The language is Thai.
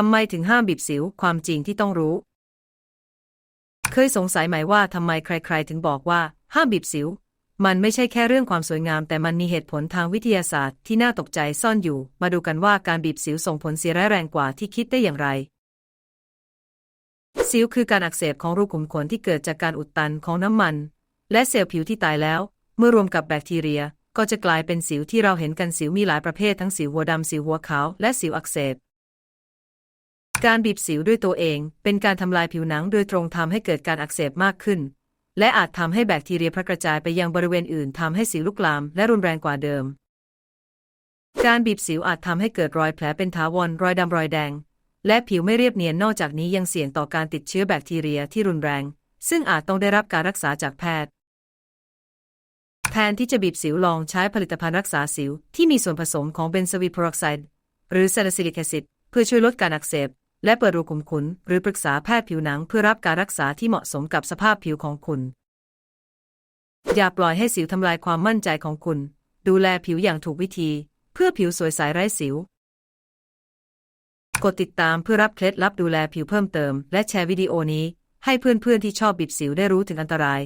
ทำไมถึงห้ามบีบสิวความจริงที่ต้องรู้ เคยสงสัยไหมว่าทำไมใครๆ ถึงบอกว่า ห้ามบีบสิว มันไม่ใช่แค่เรื่องความสวยงาม แต่มันมีเหตุผลทางวิทยาศาสตร์ที่น่าตกใจซ่อนอยู่ มาดูกันว่าการบีบสิวส่งผลเสียร้ายแรงกว่าที่คิดได้อย่างไร สิวคือการอักเสบของรูขุมขนที่เกิดจากการอุดตันของน้ำมัน และเซลล์ผิวที่ตายแล้ว เมื่อรวมกับแบคทีเรีย ก็จะกลายเป็นสิวที่เราเห็นกันสิวมีหลายประเภททั้งสิวหัวดำสิวหัวขาวและสิวอักเสบ การบีบสิวด้วยตัวเอง เป็นการทำลายผิวหนังโดยตรงทำให้เกิดการอักเสบมากขึ้น และอาจทำให้แบคทีเรียแพร่กระจายไปยังบริเวณอื่นทำให้สิวลุกลาม และรุนแรงกว่าเดิม การบีบสิวอาจทำให้เกิดรอยแผลเป็นถาวรรอยดำรอยแดง และผิวไม่เรียบเนียนนอกจากนี้ยังเสี่ยงต่อการติดเชื้อแบคทีเรียที่รุนแรง ซึ่งอาจต้องได้รับการรักษาจากแพทย์แทนที่จะบีบสิวลองใช้ผลิตภัณฑ์รักษาสิวที่มีส่วนผสมของเบนโซวีโพรอกไซด์หรือซาลิซิลิกแอซิดเพื่อช่วยลดการอักเสบ และเปิดรูขุมขนหรือปรึกษาแพทย์ผิวหนังเพื่อรับการรักษาที่เหมาะสมกับสภาพผิวของคุณ อย่าปล่อยให้สิวทำลายความมั่นใจของคุณ ดูแลผิวอย่างถูกวิธี เพื่อผิวสวยใสไร้สิว กดติดตามเพื่อรับเคล็ดลับดูแลผิวเพิ่มเติม และแชร์วิดีโอนี้ ให้เพื่อนๆที่ชอบบีบสิวได้รู้ถึงอันตราย